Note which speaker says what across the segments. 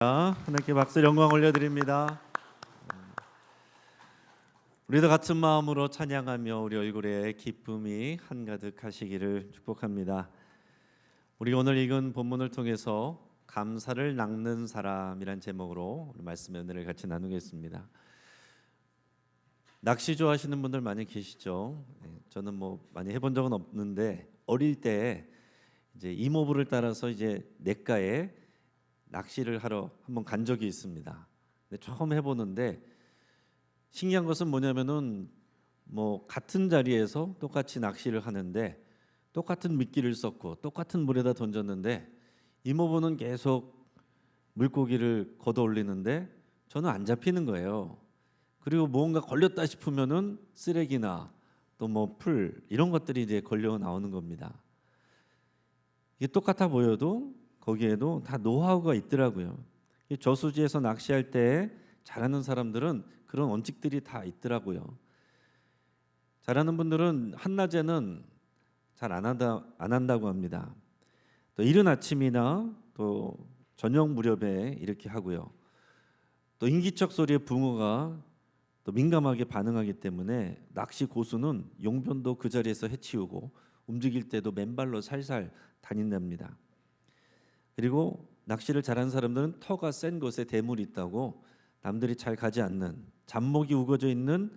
Speaker 1: 하나님께 박수 영광 올려드립니다. 우리도 같은 마음으로 찬양하며 우리 얼굴에 기쁨이 한가득 하시기를 축복합니다. 우리 오늘 읽은 본문을 통해서 감사를 낚는 사람이란 제목으로 말씀의 은혜를 같이 나누겠습니다. 낚시 좋아하시는 분들 많이 계시죠? 네, 저는 뭐 많이 해본 적은 없는데 어릴 때 이제 이모부를 따라서 이제 냇가에 낚시를 하러 한번 간 적이 있습니다. 근데 처음 해보는데 신기한 것은 뭐냐면은 뭐 같은 자리에서 똑같이 낚시를 하는데 똑같은 미끼를 썼고 똑같은 물에다 던졌는데 이모부는 계속 물고기를 걷어 올리는데 저는 안 잡히는 거예요. 그리고 뭔가 걸렸다 싶으면은 쓰레기나 또 뭐 풀 이런 것들이 이제 걸려 나오는 겁니다. 이게 똑같아 보여도 거기에도 다 노하우가 있더라고요. 이 저수지에서 낚시할 때 잘하는 사람들은 그런 원칙들이 다 있더라고요. 잘하는 분들은 한낮에는 잘 안 한다 안 한다고 합니다. 또 이른 아침이나 또 저녁 무렵에 이렇게 하고요. 또 인기척 소리에 붕어가 또 민감하게 반응하기 때문에 낚시 고수는 용변도 그 자리에서 해치우고 움직일 때도 맨발로 살살 다닌답니다. 그리고 낚시를 잘하는 사람들은 터가 센 곳에 대물이 있다고 남들이 잘 가지 않는 잡목이 우거져 있는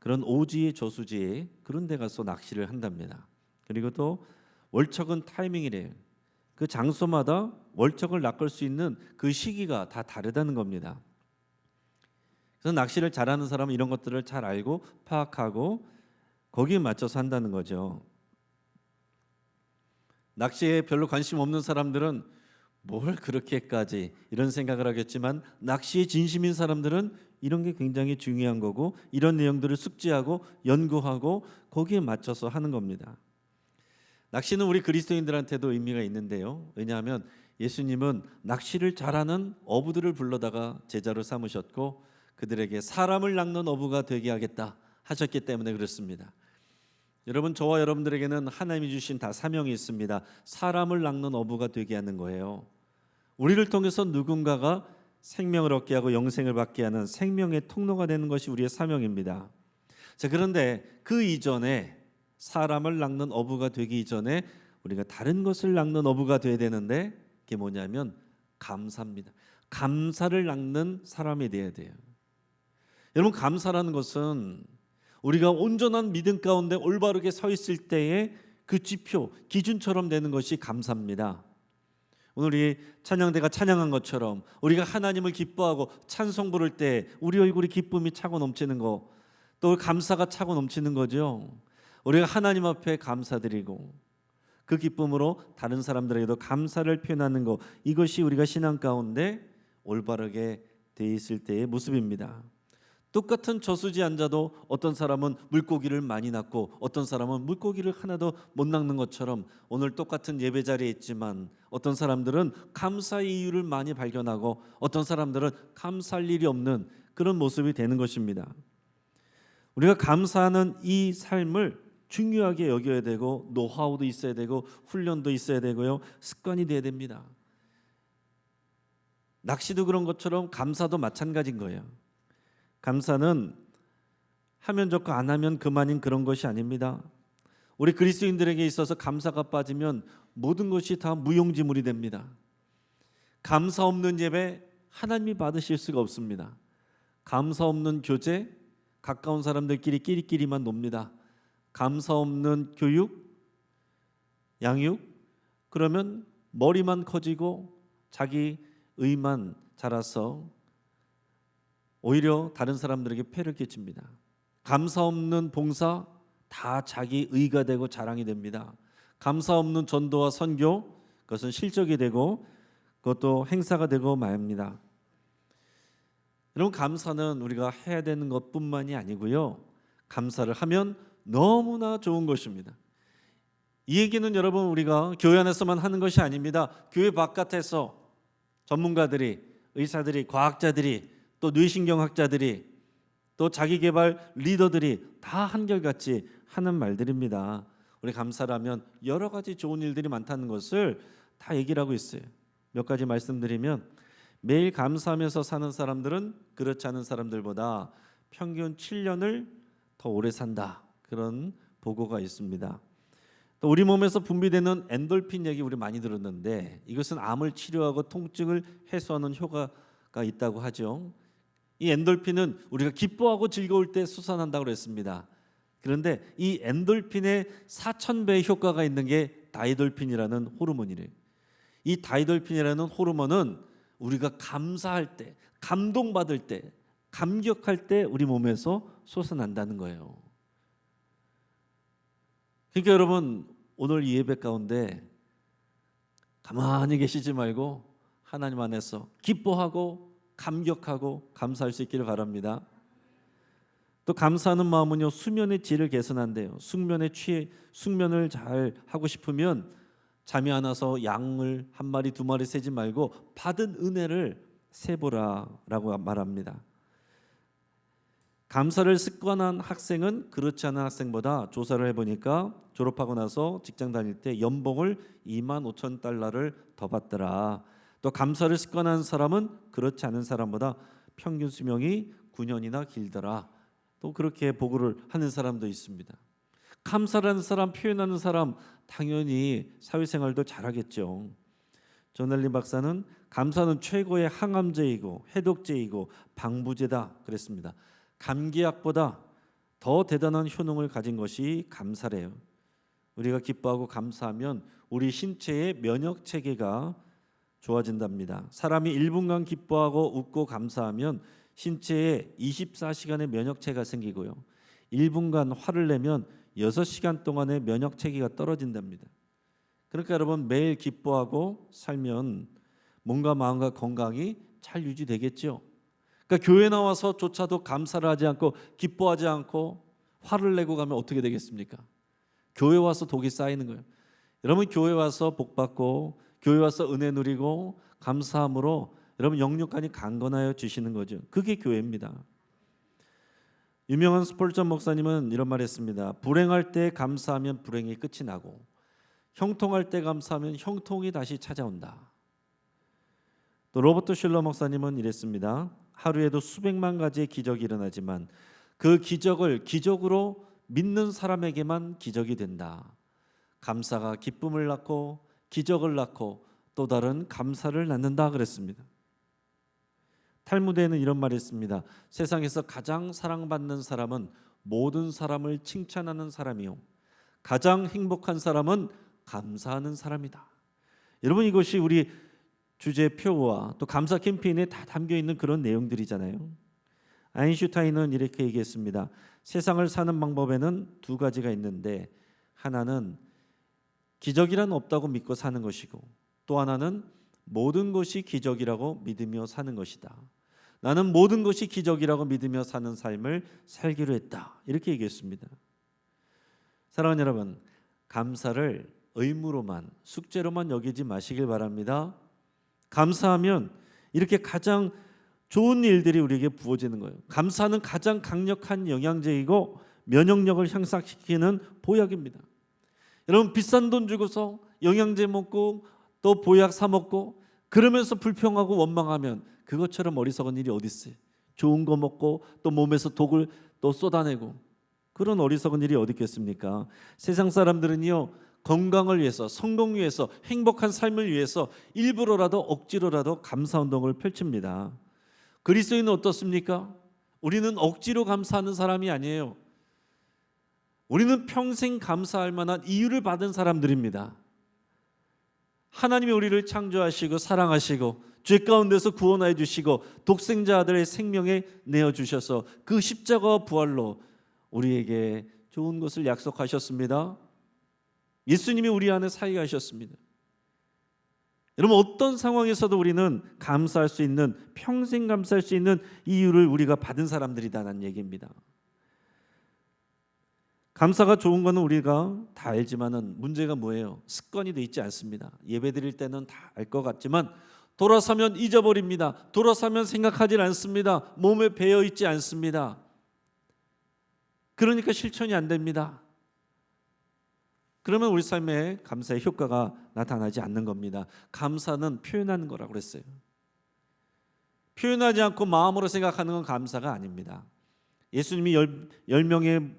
Speaker 1: 그런 오지의 저수지에 그런 데 가서 낚시를 한답니다. 그리고 또 월척은 타이밍이래요. 그 장소마다 월척을 낚을 수 있는 그 시기가 다 다르다는 겁니다. 그래서 낚시를 잘하는 사람은 이런 것들을 잘 알고 파악하고 거기에 맞춰서 한다는 거죠. 낚시에 별로 관심 없는 사람들은 뭘 그렇게까지 이런 생각을 하겠지만 낚시에 진심인 사람들은 이런 게 굉장히 중요한 거고 이런 내용들을 숙지하고 연구하고 거기에 맞춰서 하는 겁니다. 낚시는 우리 그리스도인들한테도 의미가 있는데요. 왜냐하면 예수님은 낚시를 잘하는 어부들을 불러다가 제자로 삼으셨고 그들에게 사람을 낚는 어부가 되게 하겠다 하셨기 때문에 그렇습니다. 여러분 저와 여러분들에게는 하나님이 주신 다 사명이 있습니다. 사람을 낚는 어부가 되게 하는 거예요. 우리를 통해서 누군가가 생명을 얻게 하고 영생을 받게 하는 생명의 통로가 되는 것이 우리의 사명입니다. 자, 그런데 그 이전에 사람을 낚는 어부가 되기 이전에 우리가 다른 것을 낚는 어부가 돼야 되는데 그게 뭐냐면 감사입니다. 감사를 낚는 사람이 돼야 돼요. 여러분 감사라는 것은 우리가 온전한 믿음 가운데 올바르게 서 있을 때의 그 지표, 기준처럼 되는 것이 감사입니다. 오늘 이 찬양대가 찬양한 것처럼 우리가 하나님을 기뻐하고 찬송 부를 때 우리 얼굴이 기쁨이 차고 넘치는 거, 또 감사가 차고 넘치는 거죠. 우리가 하나님 앞에 감사드리고 그 기쁨으로 다른 사람들에게도 감사를 표현하는 것, 이것이 우리가 신앙 가운데 올바르게 돼 있을 때의 모습입니다. 똑같은 저수지 앉아도 어떤 사람은 물고기를 많이 낚고 어떤 사람은 물고기를 하나도 못 낚는 것처럼 오늘 똑같은 예배 자리에 있지만 어떤 사람들은 감사의 이유를 많이 발견하고 어떤 사람들은 감사할 일이 없는 그런 모습이 되는 것입니다. 우리가 감사하는 이 삶을 중요하게 여겨야 되고 노하우도 있어야 되고 훈련도 있어야 되고요 습관이 돼야 됩니다. 낚시도 그런 것처럼 감사도 마찬가지인 거예요. 감사는 하면 좋고 안 하면 그만인 그런 것이 아닙니다. 우리 그리스도인들에게 있어서 감사가 빠지면 모든 것이 다 무용지물이 됩니다. 감사 없는 예배 하나님이 받으실 수가 없습니다. 감사 없는 교제 가까운 사람들끼리 끼리끼리만 놉니다. 감사 없는 교육 양육 그러면 머리만 커지고 자기 의만 자라서 오히려 다른 사람들에게 폐를 끼칩니다. 감사 없는 봉사 다 자기 의가 되고 자랑이 됩니다. 감사 없는 전도와 선교 그것은 실적이 되고 그것도 행사가 되고 맙니다. 여러분 감사는 우리가 해야 되는 것뿐만이 아니고요. 감사를 하면 너무나 좋은 것입니다. 이 얘기는 여러분 우리가 교회 안에서만 하는 것이 아닙니다. 교회 바깥에서 전문가들이 의사들이 과학자들이 또 뇌신경학자들이 또 자기 개발 리더들이 다 한결같이 하는 말들입니다. 우리 감사라면 여러 가지 좋은 일들이 많다는 것을 다 얘기를 하고 있어요. 몇 가지 말씀드리면 매일 감사하면서 사는 사람들은 그렇지 않은 사람들보다 평균 7년을 더 오래 산다. 그런 보고가 있습니다. 또 우리 몸에서 분비되는 엔돌핀 얘기 우리 많이 들었는데 이것은 암을 치료하고 통증을 해소하는 효과가 있다고 하죠. 이 엔돌핀은 우리가 기뻐하고 즐거울 때 솟아난다고 그랬습니다. 그런데 이 엔돌핀의 4천 배의 효과가 있는 게 다이돌핀이라는 호르몬이래요. 이 다이돌핀이라는 호르몬은 우리가 감사할 때, 감동받을 때, 감격할 때 우리 몸에서 솟아난다는 거예요. 그러니까 여러분 오늘 이 예배 가운데 가만히 계시지 말고 하나님 안에서 기뻐하고 감격하고 감사할 수 있기를 바랍니다. 또 감사하는 마음은요 수면의 질을 개선한대요. 숙면에 취해 숙면을 잘 하고 싶으면 잠이 안 와서 양을 한 마리 두 마리 세지 말고 받은 은혜를 세보라라고 말합니다. 감사를 습관한 학생은 그렇지 않은 학생보다 조사를 해보니까 졸업하고 나서 직장 다닐 때 연봉을 2만 5천 달러를 더 받더라. 또 감사를 습관한 사람은 그렇지 않은 사람보다 평균 수명이 9년이나 길더라. 또 그렇게 보고를 하는 사람도 있습니다. 감사라는 사람, 표현하는 사람 당연히 사회생활도 잘하겠죠. 조넬리 박사는 감사는 최고의 항암제이고 해독제이고 방부제다 그랬습니다. 감기약보다 더 대단한 효능을 가진 것이 감사래요. 우리가 기뻐하고 감사하면 우리 신체의 면역 체계가 좋아진답니다. 사람이 1분간 기뻐하고 웃고 감사하면 신체에 24시간의 면역체가 생기고요. 1분간 화를 내면 6시간 동안의 면역 체계가 떨어진답니다. 그러니까 여러분 매일 기뻐하고 살면 몸과 마음과 건강이 잘 유지되겠죠. 그러니까 교회 나와서조차도 감사를 하지 않고 기뻐하지 않고 화를 내고 가면 어떻게 되겠습니까? 교회 와서 독이 쌓이는 거예요. 여러분 교회 와서 복 받고 교회 와서 은혜 누리고 감사함으로 여러분 영육간이 강건하여 주시는 거죠. 그게 교회입니다. 유명한 스폴전 목사님은 이런 말했습니다. 불행할 때 감사하면 불행이 끝이 나고 형통할 때 감사하면 형통이 다시 찾아온다. 또 로버트 슐러 목사님은 이랬습니다. 하루에도 수백만 가지의 기적이 일어나지만 그 기적을 기적으로 믿는 사람에게만 기적이 된다. 감사가 기쁨을 낳고 기적을 낳고 또 다른 감사를 낳는다 그랬습니다. 탈무드에는 이런 말이 있습니다. 세상에서 가장 사랑받는 사람은 모든 사람을 칭찬하는 사람이요. 가장 행복한 사람은 감사하는 사람이다. 여러분 이것이 우리 주제 표와 또 감사 캠페인에 다 담겨 있는 그런 내용들이잖아요. 아인슈타인은 이렇게 얘기했습니다. 세상을 사는 방법에는 두 가지가 있는데 하나는 기적이란 없다고 믿고 사는 것이고 또 하나는 모든 것이 기적이라고 믿으며 사는 것이다. 나는 모든 것이 기적이라고 믿으며 사는 삶을 살기로 했다. 이렇게 얘기했습니다. 사랑하는 여러분, 감사를 의무로만 숙제로만 여기지 마시길 바랍니다. 감사하면 이렇게 가장 좋은 일들이 우리에게 부어지는 거예요. 감사는 가장 강력한 영양제이고 면역력을 향상시키는 보약입니다. 여러분 비싼 돈 주고서 영양제 먹고 또 보약 사 먹고 그러면서 불평하고 원망하면 그것처럼 어리석은 일이 어디 있어요? 좋은 거 먹고 또 몸에서 독을 또 쏟아내고 그런 어리석은 일이 어디 있겠습니까? 세상 사람들은요 건강을 위해서 성공 위해서 행복한 삶을 위해서 일부러라도 억지로라도 감사 운동을 펼칩니다. 그리스도인은 어떻습니까? 우리는 억지로 감사하는 사람이 아니에요. 우리는 평생 감사할 만한 이유를 받은 사람들입니다. 하나님이 우리를 창조하시고 사랑하시고 죄 가운데서 구원하여 주시고 독생자 아들의 생명에 내어 주셔서 그 십자가와 부활로 우리에게 좋은 것을 약속하셨습니다. 예수님이 우리 안에 사역하셨습니다. 여러분 어떤 상황에서도 우리는 감사할 수 있는 평생 감사할 수 있는 이유를 우리가 받은 사람들이다라는 얘기입니다. 감사가 좋은 거는 우리가 다 알지만은 문제가 뭐예요? 습관이 돼 있지 않습니다. 예배 드릴 때는 다 알 것 같지만 돌아서면 잊어버립니다. 돌아서면 생각하지 않습니다. 몸에 배어 있지 않습니다. 그러니까 실천이 안 됩니다. 그러면 우리 삶에 감사의 효과가 나타나지 않는 겁니다. 감사는 표현하는 거라고 그랬어요. 표현하지 않고 마음으로 생각하는 건 감사가 아닙니다. 예수님이 열, 열 명의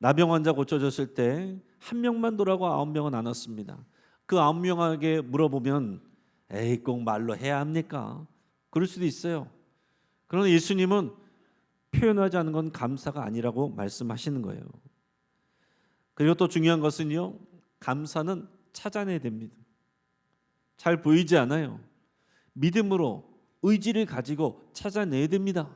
Speaker 1: 나병 환자 고쳐졌을 때 한 명만 돌아고 아홉 명은 안 왔습니다. 그 아홉 명에게 물어보면 에이 꼭 말로 해야 합니까? 그럴 수도 있어요. 그러나 예수님은 표현하지 않는 건 감사가 아니라고 말씀하시는 거예요. 그리고 또 중요한 것은요. 감사는 찾아내야 됩니다. 잘 보이지 않아요. 믿음으로 의지를 가지고 찾아내야 됩니다.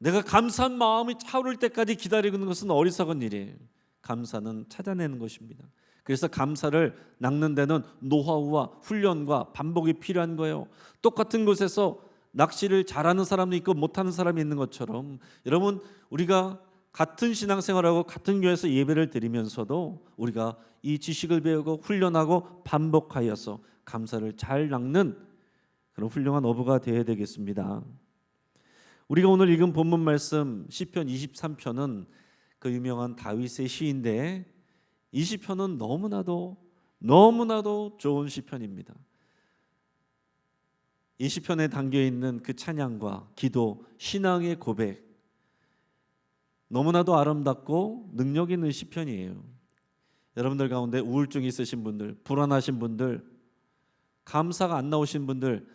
Speaker 1: 내가 감사한 마음이 차오를 때까지 기다리고 있는 것은 어리석은 일이에요. 감사는 찾아내는 것입니다. 그래서 감사를 낚는 데는 노하우와 훈련과 반복이 필요한 거예요. 똑같은 곳에서 낚시를 잘하는 사람도 있고 못하는 사람이 있는 것처럼 여러분 우리가 같은 신앙생활하고 같은 교회에서 예배를 드리면서도 우리가 이 지식을 배우고 훈련하고 반복하여서 감사를 잘 낚는 그런 훌륭한 어부가 되어야 되겠습니다. 우리가 오늘 읽은 본문 말씀 시편 23편은 그 유명한 다윗의 시인데 이 시편은 너무나도 너무나도 좋은 시편입니다. 이 시편에 담겨 있는 그 찬양과 기도, 신앙의 고백 너무나도 아름답고 능력 있는 시편이에요. 여러분들 가운데 우울증 있으신 분들, 불안하신 분들, 감사가 안 나오신 분들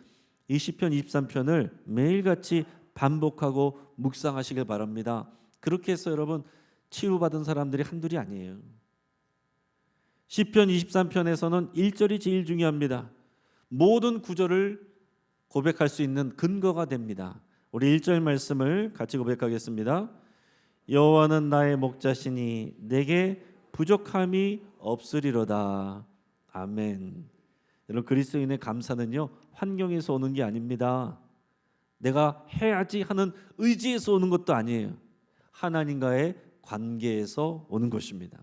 Speaker 1: 이 시편 23편을 매일같이 반복하고 묵상하시길 바랍니다. 그렇게 해서 여러분 치유받은 사람들이 한둘이 아니에요. 시편 23편에서는 1절이 제일 중요합니다. 모든 구절을 고백할 수 있는 근거가 됩니다. 우리 1절 말씀을 같이 고백하겠습니다. 여호와는 나의 목자시니 내게 부족함이 없으리로다. 아멘. 여러분 그리스도인의 감사는요 환경에서 오는 게 아닙니다. 내가 해야지 하는 의지에서 오는 것도 아니에요. 하나님과의 관계에서 오는 것입니다.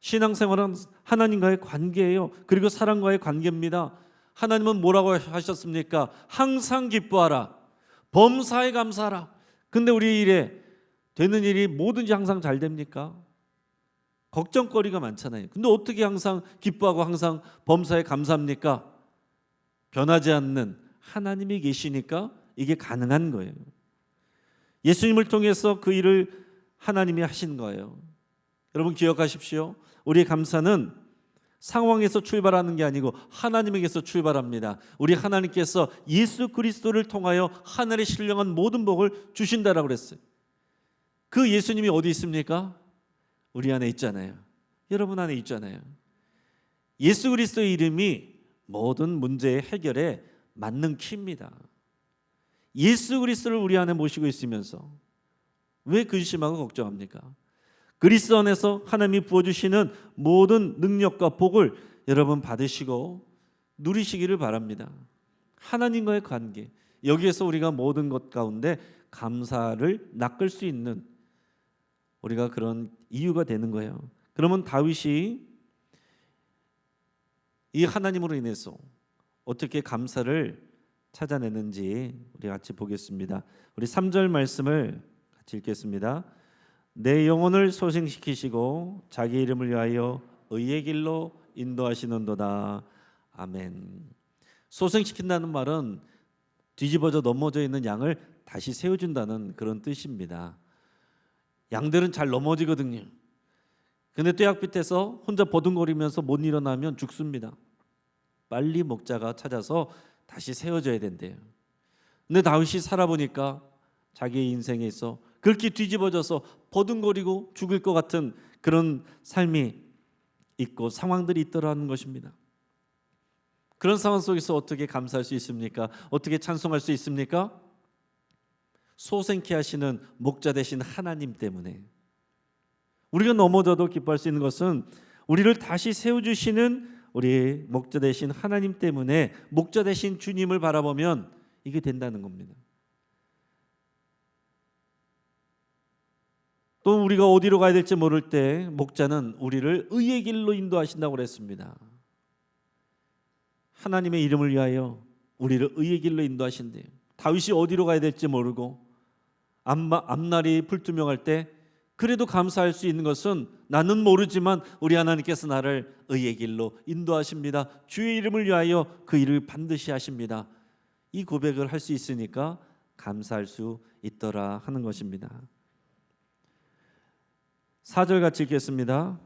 Speaker 1: 신앙생활은 하나님과의 관계예요. 그리고 사람과의 관계입니다. 하나님은 뭐라고 하셨습니까? 항상 기뻐하라. 범사에 감사하라. 근데 우리 일에 되는 일이 뭐든지 항상 잘 됩니까? 걱정거리가 많잖아요. 근데 어떻게 항상 기뻐하고 항상 범사에 감사합니까? 변하지 않는 하나님이 계시니까 이게 가능한 거예요. 예수님을 통해서 그 일을 하나님이 하신 거예요. 여러분 기억하십시오. 우리의 감사는 상황에서 출발하는 게 아니고 하나님에게서 출발합니다. 우리 하나님께서 예수 그리스도를 통하여 하늘의 신령한 모든 복을 주신다라고 그랬어요. 그 예수님이 어디 있습니까? 우리 안에 있잖아요. 여러분 안에 있잖아요. 예수 그리스도의 이름이 모든 문제의 해결에 맞는 키입니다. 예수 그리스도를 우리 안에 모시고 있으면서 왜 근심하고 걱정합니까? 그리스도 안에서 하나님이 부어주시는 모든 능력과 복을 여러분 받으시고 누리시기를 바랍니다. 하나님과의 관계 여기에서 우리가 모든 것 가운데 감사를 낚을 수 있는 우리가 그런 이유가 되는 거예요. 그러면 다윗이 이 하나님으로 인해서 어떻게 감사를 찾아내는지 우리 같이 보겠습니다. 우리 3절 말씀을 같이 읽겠습니다. 내 영혼을 소생시키시고 자기 이름을 위하여 의의 길로 인도하시는도다. 아멘. 소생시킨다는 말은 뒤집어져 넘어져 있는 양을 다시 세워준다는 그런 뜻입니다. 양들은 잘 넘어지거든요. 근데 떼약빛에서 혼자 버둥거리면서 못 일어나면 죽습니다. 빨리 목자가 찾아서 다시 세워줘야 된대요. 근데 다윗이 살아보니까 자기의 인생에 있어 그렇게 뒤집어져서 버둥거리고 죽을 것 같은 그런 삶이 있고 상황들이 있더라는 것입니다. 그런 상황 속에서 어떻게 감사할 수 있습니까? 어떻게 찬송할 수 있습니까? 소생케 하시는 목자 되신 하나님 때문에 우리가 넘어져도 기뻐할 수 있는 것은 우리를 다시 세워 주시는 우리 목자 되신 하나님 때문에 목자 되신 주님을 바라보면 이게 된다는 겁니다. 또 우리가 어디로 가야 될지 모를 때 목자는 우리를 의의 길로 인도하신다고 그랬습니다. 하나님의 이름을 위하여 우리를 의의 길로 인도하신대요. 다윗이 어디로 가야 될지 모르고 앞날이 불투명할 때 그래도 감사할 수 있는 것은 나는 모르지만 우리 하나님께서 나를 의의 길로 인도하십니다. 주의 이름을 위하여 그 일을 반드시 하십니다. 이 고백을 할 수 있으니까 감사할 수 있더라 하는 것입니다. 4절 같이 읽겠습니다.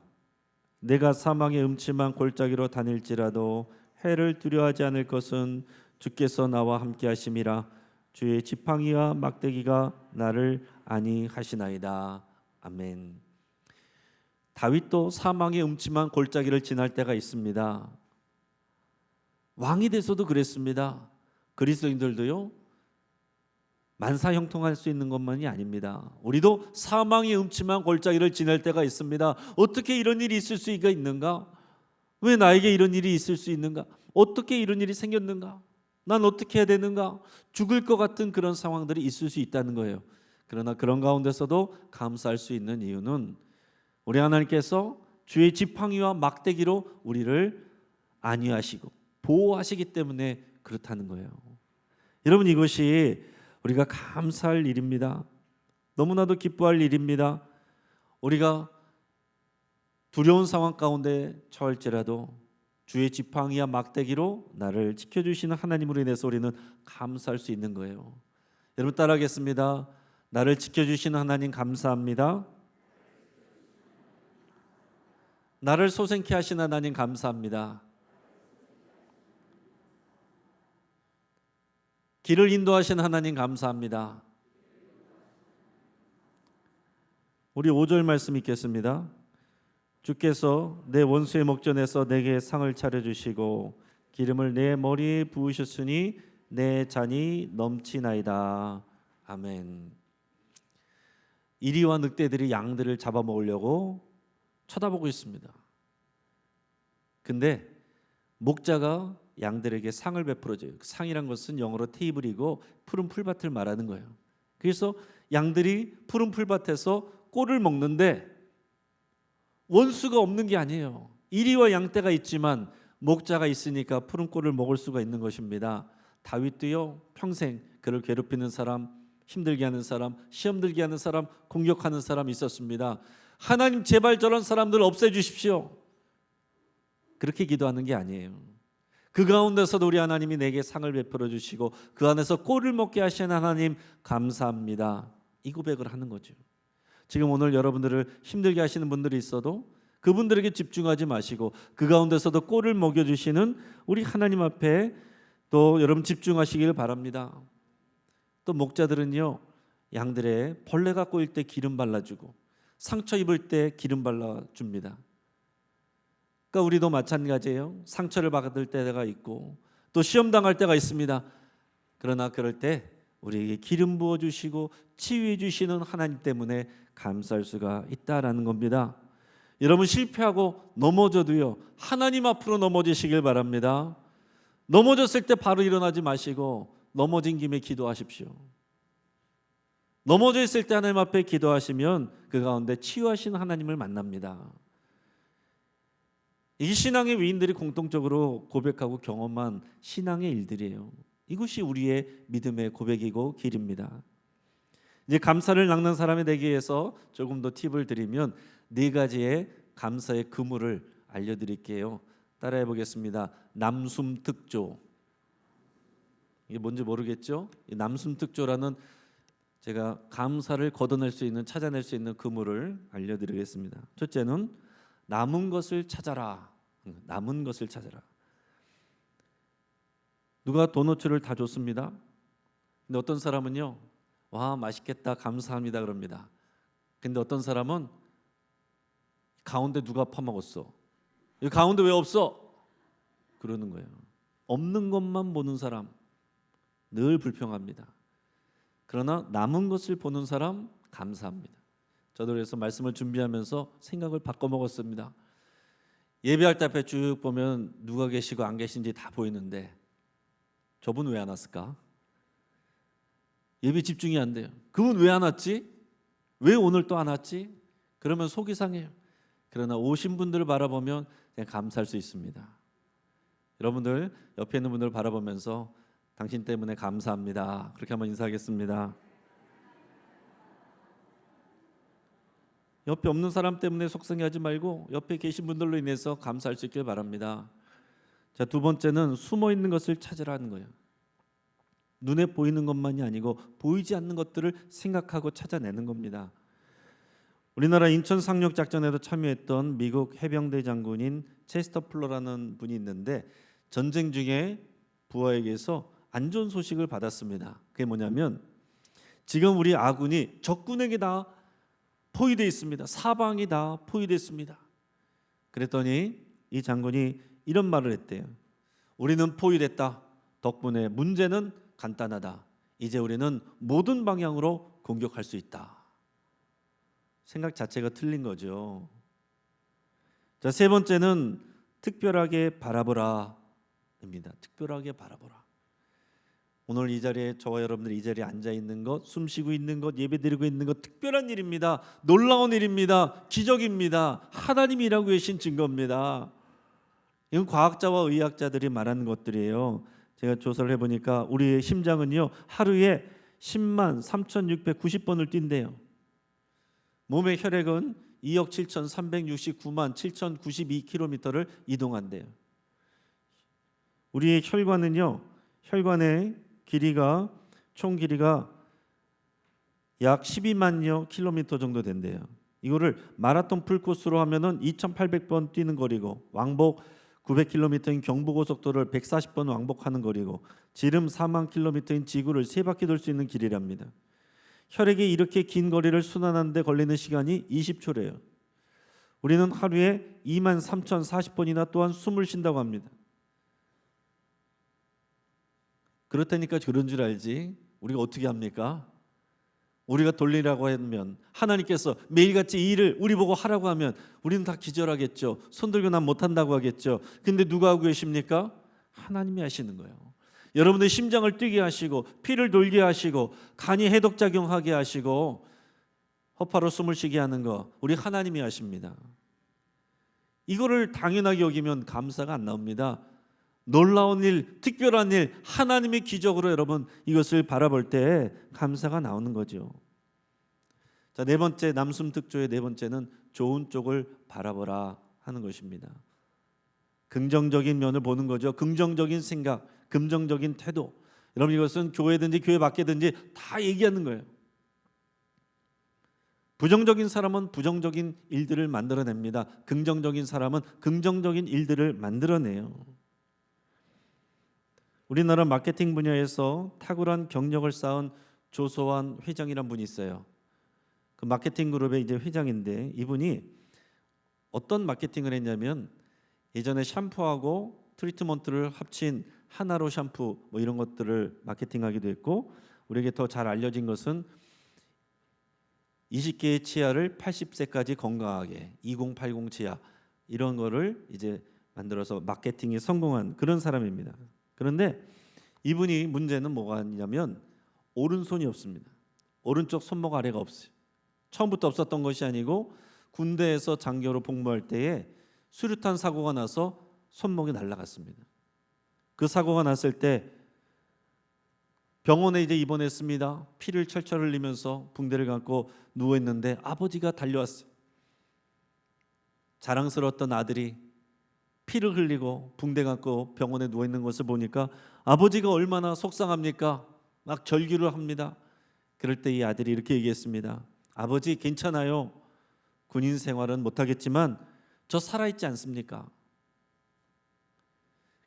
Speaker 1: 내가 사망의 음침한 골짜기로 다닐지라도 해를 두려워하지 않을 것은 주께서 나와 함께 하심이라 주의 지팡이와 막대기가 나를 아니하시나이다. 아멘. 다윗도 사망의 음침한 골짜기를 지날 때가 있습니다. 왕이 돼서도 그랬습니다. 그리스도인들도요. 만사 형통할 수 있는 것만이 아닙니다. 우리도 사망의 음침한 골짜기를 지날 때가 있습니다. 어떻게 이런 일이 있을 수가 있는가? 왜 나에게 이런 일이 있을 수 있는가? 어떻게 이런 일이 생겼는가? 난 어떻게 해야 되는가? 죽을 것 같은 그런 상황들이 있을 수 있다는 거예요. 그러나 그런 가운데서도 감사할 수 있는 이유는 우리 하나님께서 주의 지팡이와 막대기로 우리를 안위하시고 보호하시기 때문에 그렇다는 거예요. 여러분 이것이 우리가 감사할 일입니다. 너무나도 기뻐할 일입니다. 우리가 두려운 상황 가운데 처할지라도 주의 지팡이와 막대기로 나를 지켜주시는 하나님으로 인해서 우리는 감사할 수 있는 거예요. 여러분 따라하겠습니다. 나를 지켜주시는 하나님 감사합니다. 나를 소생케 하신 하나님 감사합니다. 길을 인도하신 하나님 감사합니다. 우리 5절 말씀 읽겠습니다. 주께서 내 원수의 목전에서 내게 상을 차려 주시고 기름을 내 머리에 부으셨으니 내 잔이 넘치나이다. 아멘. 이리와 늑대들이 양들을 잡아먹으려고 쳐다보고 있습니다. 근데 목자가 양들에게 상을 베풀어줘요. 상이란 것은 영어로 테이블이고 푸른 풀밭을 말하는 거예요. 그래서 양들이 푸른 풀밭에서 꼴을 먹는데 원수가 없는 게 아니에요. 이리와 양떼가 있지만 목자가 있으니까 푸른 꼴을 먹을 수가 있는 것입니다. 다윗도요 평생 그를 괴롭히는 사람, 힘들게 하는 사람, 시험 들게 하는 사람, 공격하는 사람 있었습니다. 하나님 제발 저런 사람들 없애 주십시오. 그렇게 기도하는 게 아니에요. 그 가운데서도 우리 하나님이 내게 상을 베풀어 주시고 그 안에서 꼴을 먹게 하신 하나님 감사합니다. 이 고백을 하는 거죠. 지금 오늘 여러분들을 힘들게 하시는 분들이 있어도 그분들에게 집중하지 마시고 그 가운데서도 꼴을 먹여 주시는 우리 하나님 앞에 또 여러분 집중하시길 바랍니다. 또 목자들은요 양들의 벌레가 꼬일 때 기름 발라주고 상처 입을 때 기름 발라줍니다. 그러니까 우리도 마찬가지예요. 상처를 받을 때가 있고 또 시험 당할 때가 있습니다. 그러나 그럴 때 우리에게 기름 부어 주시고 치유해 주시는 하나님 때문에 감사할 수가 있다라는 겁니다. 여러분 실패하고 넘어져도요. 하나님 앞으로 넘어지시길 바랍니다. 넘어졌을 때 바로 일어나지 마시고 넘어진 김에 기도하십시오. 넘어져 있을 때 하나님 앞에 기도하시면 그 가운데 치유하신 하나님을 만납니다. 이 신앙의 위인들이 공통적으로 고백하고 경험한 신앙의 일들이에요. 이것이 우리의 믿음의 고백이고 길입니다. 이제 감사를 낚는 사람이 되기 위해서 조금 더 팁을 드리면 네 가지의 감사의 그물을 알려드릴게요. 따라해 보겠습니다. 남숨특조. 이게 뭔지 모르겠죠? 이 남숨특조라는 제가 감사를 걷어낼 수 있는 찾아낼 수 있는 그물을 알려드리겠습니다. 첫째는 남은 것을 찾아라. 남은 것을 찾아라. 누가 도너츠를 다 줬습니다. 근데 어떤 사람은요, 와 맛있겠다, 감사합니다 그럽니다. 근데 어떤 사람은 가운데 누가 파먹었어? 이 가운데 왜 없어? 그러는 거예요. 없는 것만 보는 사람 늘 불평합니다. 그러나 남은 것을 보는 사람 감사합니다. 저도 그래서 말씀을 준비하면서 생각을 바꿔 먹었습니다. 예배할 때 앞에 쭉 보면 누가 계시고 안 계신지 다 보이는데 저분 왜 안 왔을까? 예배 집중이 안 돼요. 그분 왜 안 왔지? 왜 오늘 또 안 왔지? 그러면 속이 상해요. 그러나 오신 분들을 바라보면 그냥 감사할 수 있습니다. 여러분들 옆에 있는 분들 바라보면서 당신 때문에 감사합니다. 그렇게 한번 인사하겠습니다. 옆에 없는 사람 때문에 속상해하지 말고 옆에 계신 분들로 인해서 감사할 수 있길 바랍니다. 자, 두 번째는 숨어 있는 것을 찾으라는 거예요. 눈에 보이는 것만이 아니고 보이지 않는 것들을 생각하고 찾아내는 겁니다. 우리나라 인천 상륙 작전에도 참여했던 미국 해병대 장군인 체스터 플러라는 분이 있는데 전쟁 중에 부하에게서 안 좋은 소식을 받았습니다. 그게 뭐냐면 지금 우리 아군이 적군에게 다 포위돼 있습니다. 사방이 다 포위돼 있습니다. 그랬더니 이 장군이 이런 말을 했대요. 우리는 포위됐다. 덕분에 문제는 간단하다. 이제 우리는 모든 방향으로 공격할 수 있다. 생각 자체가 틀린 거죠. 자, 세 번째는 특별하게 바라보라입니다. 특별하게 바라보라. 오늘 이 자리에 저와 여러분들 이 자리에 앉아 있는 것, 숨 쉬고 있는 것, 예배드리고 있는 것 특별한 일입니다. 놀라운 일입니다. 기적입니다. 하나님이 일하고 계신 증거입니다. 이건 과학자와 의학자들이 말하는 것들이에요. 제가 조사를 해보니까 우리의 심장은요 하루에 10만 3,690번을 뛴대요. 몸의 혈액은 2억 7,369만 7,092km를 이동한대요. 우리의 혈관은요 혈관의 길이가 총 길이가 약 12만여 킬로미터 정도 된대요. 이거를 마라톤 풀코스로 하면은 2,800번 뛰는 거리고 왕복 900km인 경부고속도로를 140번 왕복하는 거리고 지름 4만 킬로미터인 지구를 세 바퀴 돌 수 있는 길이랍니다. 혈액이 이렇게 긴 거리를 순환하는데 걸리는 시간이 20초래요. 우리는 하루에 2만 3,040번이나 또한 숨을 쉰다고 합니다. 그렇다니까 그런 줄 알지. 우리가 어떻게 합니까? 우리가 돌리라고 하면 하나님께서 매일같이 이 일을 우리 보고 하라고 하면 우리는 다 기절하겠죠. 손 들고 난 못한다고 하겠죠. 근데 누가 하고 계십니까? 하나님이 하시는 거예요. 여러분의 심장을 뛰게 하시고 피를 돌게 하시고 간이 해독 작용하게 하시고 허파로 숨을 쉬게 하는 거 우리 하나님이 하십니다. 이거를 당연하게 여기면 감사가 안 나옵니다. 놀라운 일, 특별한 일, 하나님의 기적으로 여러분 이것을 바라볼 때 감사가 나오는 거죠. 자, 네 번째 남숨 특조의 네 번째는 좋은 쪽을 바라보라 하는 것입니다. 긍정적인 면을 보는 거죠. 긍정적인 생각, 긍정적인 태도. 여러분 이것은 교회든지 교회 밖에든지 다 얘기하는 거예요. 부정적인 사람은 부정적인 일들을 만들어냅니다. 긍정적인 사람은 긍정적인 일들을 만들어내요. 우리나라 마케팅 분야에서 탁월한 경력을 쌓은 조소환 회장이란 분이 있어요. 그 마케팅 그룹의 이제 회장인데 이분이 어떤 마케팅을 했냐면 예전에 샴푸하고 트리트먼트를 합친 하나로 샴푸 뭐 이런 것들을 마케팅하기도 했고 우리에게 더 잘 알려진 것은 20개의 치아를 80세까지 건강하게 2080 치아 이런 거를 이제 만들어서 마케팅에 성공한 그런 사람입니다. 그런데 이분이 문제는 뭐가 있냐면 오른손이 없습니다. 오른쪽 손목 아래가 없어요. 처음부터 없었던 것이 아니고 군대에서 장교로 복무할 때에 수류탄 사고가 나서 손목이 날아갔습니다. 그 사고가 났을 때 병원에 이제 입원했습니다. 피를 철철 흘리면서 붕대를 감고 누워 있는데 아버지가 달려왔어요. 자랑스러웠던 아들이 피를 흘리고 붕대 감고 병원에 누워 있는 것을 보니까 아버지가 얼마나 속상합니까? 막 절규를 합니다. 그럴 때 이 아들이 이렇게 얘기했습니다. 아버지 괜찮아요. 군인 생활은 못 하겠지만 저 살아 있지 않습니까?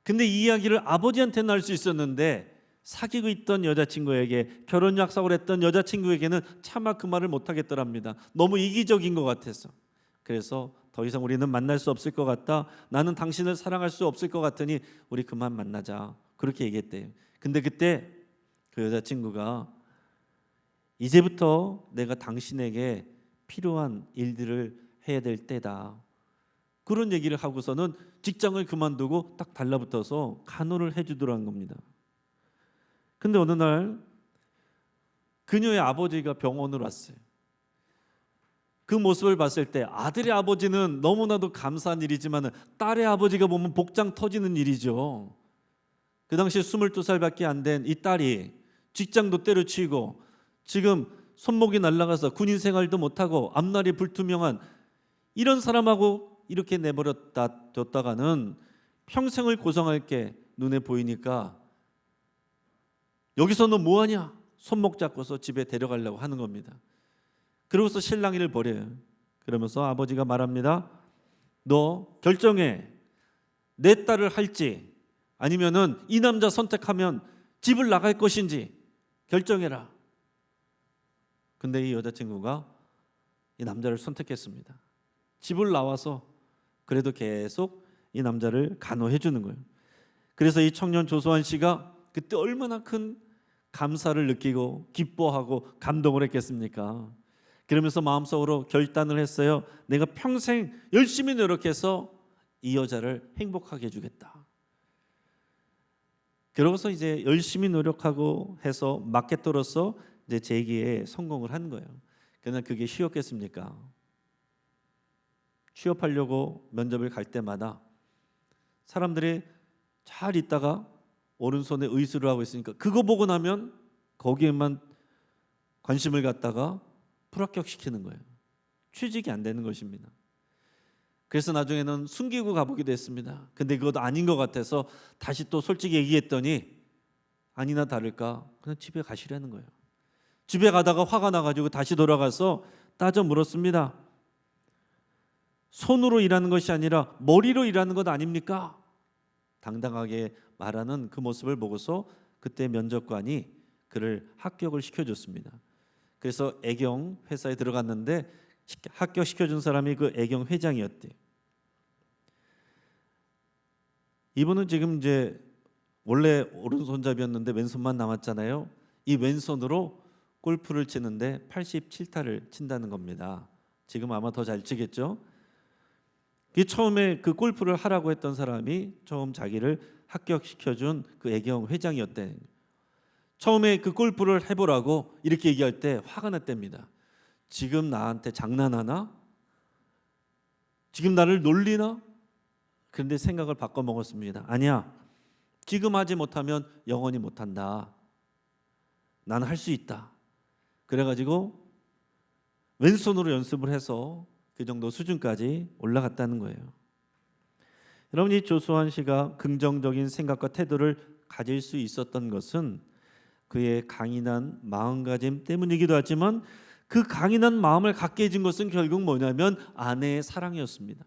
Speaker 1: 근데 이 이야기를 아버지한테는 할 수 있었는데 사귀고 있던 여자친구에게 결혼 약속을 했던 여자친구에게는 차마 그 말을 못 하겠더랍니다. 너무 이기적인 것 같아서. 그래서 더 이상 우리는 만날 수 없을 것 같다. 나는 당신을 사랑할 수 없을 것 같으니 우리 그만 만나자. 그렇게 얘기했대요. 근데 그때 그 여자친구가 이제부터 내가 당신에게 필요한 일들을 해야 될 때다. 그런 얘기를 하고서는 직장을 그만두고 딱 달라붙어서 간호를 해주더라는 겁니다. 근데 어느 날 그녀의 아버지가 병원으로 왔어요. 그 모습을 봤을 때 아들의 아버지는 너무나도 감사한 일이지만 딸의 아버지가 보면 복장 터지는 일이죠. 그 당시 22살밖에 안 된 이 딸이 직장도 때려치고 지금 손목이 날아가서 군인 생활도 못하고 앞날이 불투명한 이런 사람하고 이렇게 내버렸다 뒀다가는 평생을 고생할 게 눈에 보이니까 여기서 너 뭐하냐? 손목 잡고서 집에 데려가려고 하는 겁니다. 그러고서 실랑이를 벌여요. 그러면서 아버지가 말합니다. 너 결정해. 내 딸을 할지 아니면은 이 남자 선택하면 집을 나갈 것인지 결정해라. 근데 이 여자친구가 이 남자를 선택했습니다. 집을 나와서 그래도 계속 이 남자를 간호해 주는 거예요. 그래서 이 청년 조소환 씨가 그때 얼마나 큰 감사를 느끼고 기뻐하고 감동을 했겠습니까? 그러면서 마음속으로 결단을 했어요. 내가 평생 열심히 노력해서 이 여자를 행복하게 해주겠다. 그러고서 이제 열심히 노력하고 해서 마케터로서 이제 재기에 성공을 한 거예요. 그러나 그게 쉬웠겠습니까? 취업하려고 면접을 갈 때마다 사람들이 잘 있다가 오른손에 의수를 하고 있으니까 그거 보고 나면 거기에만 관심을 갖다가 불합격시키는 거예요. 취직이 안 되는 것입니다. 그래서 나중에는 숨기고 가보기도 했습니다. 근데 그것도 아닌 것 같아서 다시 또 솔직히 얘기했더니 아니나 다를까 그냥 집에 가시라는 거예요. 집에 가다가 화가 나가지고 다시 돌아가서 따져 물었습니다. 손으로 일하는 것이 아니라 머리로 일하는 것 아닙니까? 당당하게 말하는 그 모습을 보고서 그때 면접관이 그를 합격을 시켜줬습니다. 그래서 애경 회사에 들어갔는데 합격 시켜준 사람이 그 애경 회장이었대. 이분은 지금 이제 원래 오른손잡이였는데 왼손만 남았잖아요. 이 왼손으로 골프를 치는데 87타를 친다는 겁니다. 지금 아마 더 잘 치겠죠. 그 처음에 그 골프를 하라고 했던 사람이 처음 자기를 합격시켜준 그 애경 회장이었대. 처음에 그 골프를 해보라고 이렇게 얘기할 때 화가 났답니다. 지금 나한테 장난하나? 지금 나를 놀리나? 그런데 생각을 바꿔 먹었습니다. 아니야. 지금 하지 못하면 영원히 못한다. 나는 할 수 있다. 그래가지고 왼손으로 연습을 해서 그 정도 수준까지 올라갔다는 거예요. 여러분 이 조수환 씨가 긍정적인 생각과 태도를 가질 수 있었던 것은 그의 강인한 마음가짐 때문이기도 하지만 그 강인한 마음을 갖게 해준 것은 결국 뭐냐면 아내의 사랑이었습니다.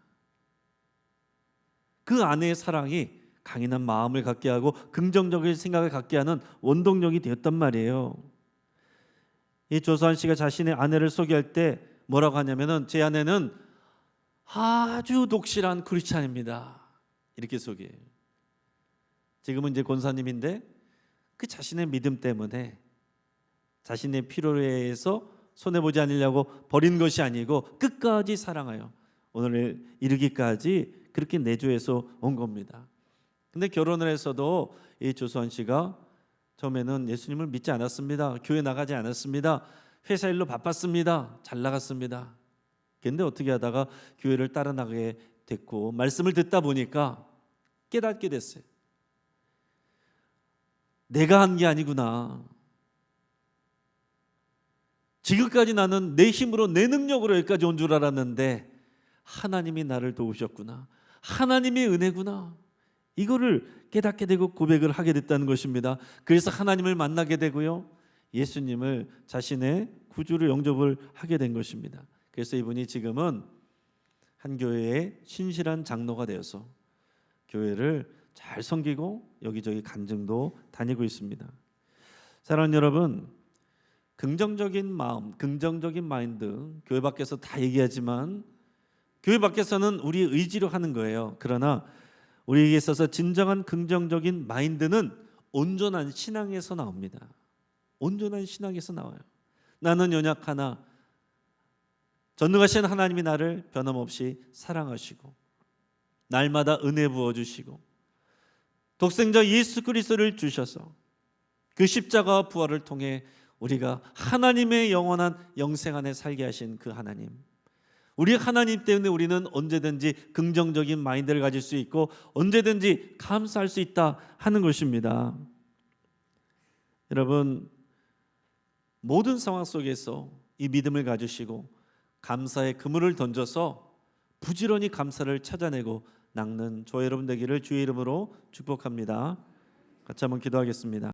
Speaker 1: 그 아내의 사랑이 강인한 마음을 갖게 하고 긍정적인 생각을 갖게 하는 원동력이 되었단 말이에요. 이 조수환 씨가 자신의 아내를 소개할 때 뭐라고 하냐면은 제 아내는 아주 독실한 크리스찬입니다. 이렇게 소개해요. 지금은 이제 권사님인데 그 자신의 믿음 때문에 자신의 필요에 의해서 손해 보지 않으려고 버린 것이 아니고 끝까지 사랑하여 오늘 이르기까지 그렇게 내조해서 온 겁니다. 근데 결혼을 해서도 이 조수환 씨가 처음에는 예수님을 믿지 않았습니다. 교회 나가지 않았습니다. 회사 일로 바빴습니다. 잘 나갔습니다. 근데 어떻게 하다가 교회를 따라 나가게 됐고 말씀을 듣다 보니까 깨닫게 됐어요. 내가 한 게 아니구나. 지금까지 나는 내 힘으로 내 능력으로 여기까지 온 줄 알았는데 하나님이 나를 도우셨구나. 하나님의 은혜구나. 이거를 깨닫게 되고 고백을 하게 됐다는 것입니다. 그래서 하나님을 만나게 되고요. 예수님을 자신의 구주로 영접을 하게 된 것입니다. 그래서 이분이 지금은 한 교회의 신실한 장로가 되어서 교회를 잘 섬기고 여기저기 간증도 다니고 있습니다. 사랑하는 여러분, 긍정적인 마음, 긍정적인 마인드 교회 밖에서 다 얘기하지만 교회 밖에서는 우리 의지로 하는 거예요. 그러나 우리에게 있어서 진정한 긍정적인 마인드는 온전한 신앙에서 나옵니다. 온전한 신앙에서 나와요. 나는 연약하나 전능하신 하나님이 나를 변함없이 사랑하시고 날마다 은혜 부어 주시고 독생자 예수 그리스도를 주셔서 그 십자가 부활을 통해 우리가 하나님의 영원한 영생 안에 살게 하신 그 하나님 우리 하나님 때문에 우리는 언제든지 긍정적인 마인드를 가질 수 있고 언제든지 감사할 수 있다 하는 것입니다. 여러분 모든 상황 속에서 이 믿음을 가지시고 감사의 그물을 던져서 부지런히 감사를 찾아내고 낚는 저 여러분 되기를 주의 이름으로 축복합니다. 같이 한번 기도하겠습니다.